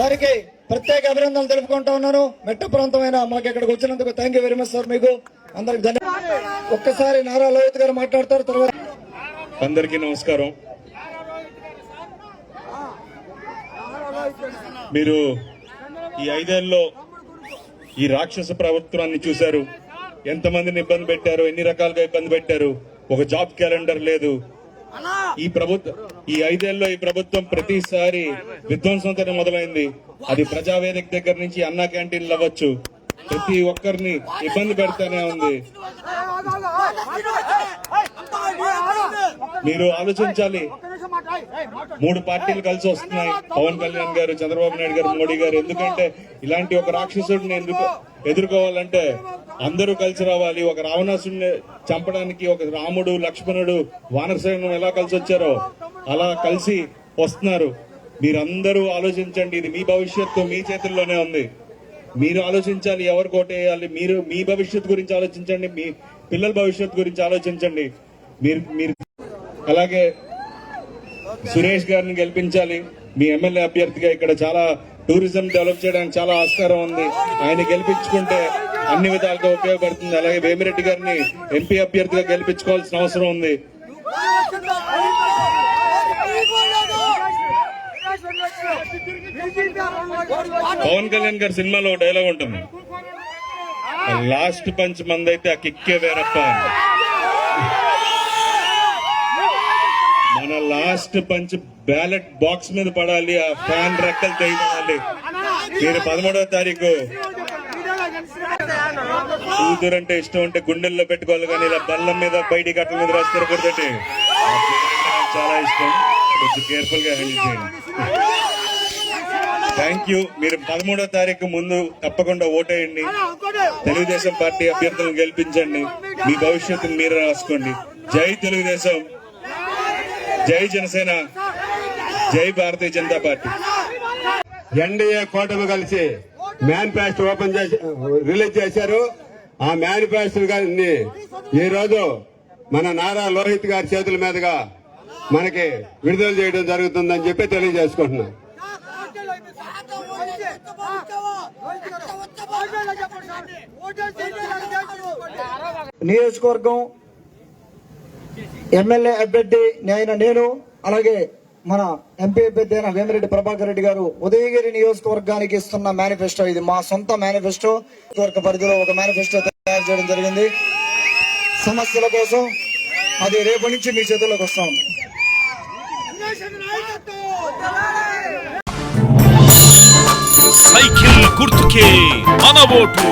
వారికి ప్రత్యేక అభినందనలు తెలుపుకుంటా ఉన్నాను. మెట్ట ప్రాంతమైన మాకు ఇక్కడికి వచ్చినందుకు thank you very much sir మీకు అందరికి ధన్యవాదాలు ఒక్కసారి నారా లోహిత్ గారు మాట్లాడతారు తర్వాత అందరికీ నమస్కారం. మీరు ఈ ఐదేళ్ళలో ఈ రాక్షస ప్రభుత్వాన్ని చూశారు. ఎంతమందిని ఇబ్బంది పెట్టారు? ఎన్ని రకాలుగా ఇబ్బంది పెట్టారు? ఒక జాబ్ క్యాలెండర్ లేదు. ఈ ప్రభుత్వం ఈ ఐదేళ్ళలో ఈ ప్రభుత్వం ప్రతిసారి విధ్వంసంతో మొదలైంది. అది ప్రజావేదిక దగ్గర నుంచి అన్నా క్యాంటీన్లు అవ్వచ్చు. ప్రతి ఒక్కరిని ఇబ్బంది పెడతానే ఉంది. మీరు ఆలోచించాలి. మూడు పార్టీలు కలిసి వస్తున్నాయి. పవన్ కళ్యాణ్ గారు చంద్రబాబు నాయుడు గారు మోడీ గారు. ఎందుకంటే ఇలాంటి ఒక రాక్షసుడిని ఎందుకు ఎదుర్కోవాలంటే అందరూ కలిసి రావాలి. ఒక రావణాసుడిని చంపడానికి ఒక రాముడు లక్ష్మణుడు వానరసేనం ఎలా కలిసి వచ్చారో అలా కలిసి వస్తున్నారు. మీరందరూ ఆలోచించండి ఇది మీ భవిష్యత్తు మీ చేతుల్లోనే ఉంది. మీరు ఆలోచించాలి ఎవరు కోటేయాలి మీరు మీ భవిష్యత్తు గురించి ఆలోచించండి మీ పిల్లల భవిష్యత్తు గురించి ఆలోచించండి. మీరు మీరు అలాగే సురేష్ గారిని గెలిపించాలి. మీ ఎమ్మెల్యే అభ్యర్థిగా ఇక్కడ చాలా టూరిజం డెవలప్ చేయడానికి చాలా ఆస్కారం ఉంది. ఆయన గెలిపించుకుంటే అన్ని విధాలుగా ఉపయోగపడుతుంది. అలాగే వేమిరెడ్డి గారిని ఎంపీ అభ్యర్థిగా గెలిపించుకోవాల్సిన అవసరం ఉంది. పవన్ కళ్యాణ్ గారి సినిమాలో డైలాగ్ ఉంటుంది. లాస్ట్ పంచ్ మందైతే ఆ కిక్కే వేరప్ప మన లాస్ట్ పంచ్ బ్యాలెట్ బాక్స్ మీద పడాలి ఆ ఫ్యాన్ రెక్కలు తెగిపడాలి మీరు పదమూడవ తారీఖు కూతురు అంటే ఇష్టం ఉంటే గుండెల్లో పెట్టుకోవాలి కానీ ఇలా బల్లం మీద బయటి కట్టల మీద రాస్తారు కూర్చోండి చాలా ఇష్టం. కొంచెం కేర్ఫుల్గా హ్యాండిల్ చేయండి. థ్యాంక్ యూ మీరు పదమూడో తారీఖు ముందు తప్పకుండా ఓటేయండి. తెలుగుదేశం పార్టీ అభ్యర్థులను గెలిపించండి. మీ భవిష్యత్తును మీరు రాసుకోండి. జై తెలుగుదేశం. జై జనసేన. జై భారతీయ జనతా పార్టీ. ఎన్డీఏ కూటమి కలిసి మేనిఫెస్టో ఓపెన్ చేసి రిలీజ్ చేశారు. ఆ మేనిఫెస్టో గారిని ఈ రోజు మన నారా లోహిత్ గారి చేతుల మీదుగా మనకి విడుదల చేయడం జరుగుతుందని చెప్పి తెలియజేసుకుంటున్నా. నియోజకవర్గం ఎమ్మెల్యే అభ్యర్థి నేను అలాగే మన ఎంపీ అభ్యర్థి అయిన వేమిరెడ్డి ప్రభాకర్ రెడ్డి గారు ఉదయగిరి నియోజకవర్గానికి ఇస్తున్న మేనిఫెస్టో ఇది. మా సొంత మేనిఫెస్టో. నియోజకవర్గ పరిధిలో ఒక మేనిఫెస్టో తయారు చేయడం జరిగింది. సమస్యల కోసం అది రేపటి నుంచి మీ చేతుల్లోకి వస్తాం సైకిల్ గుర్తుకే మన ఓటు.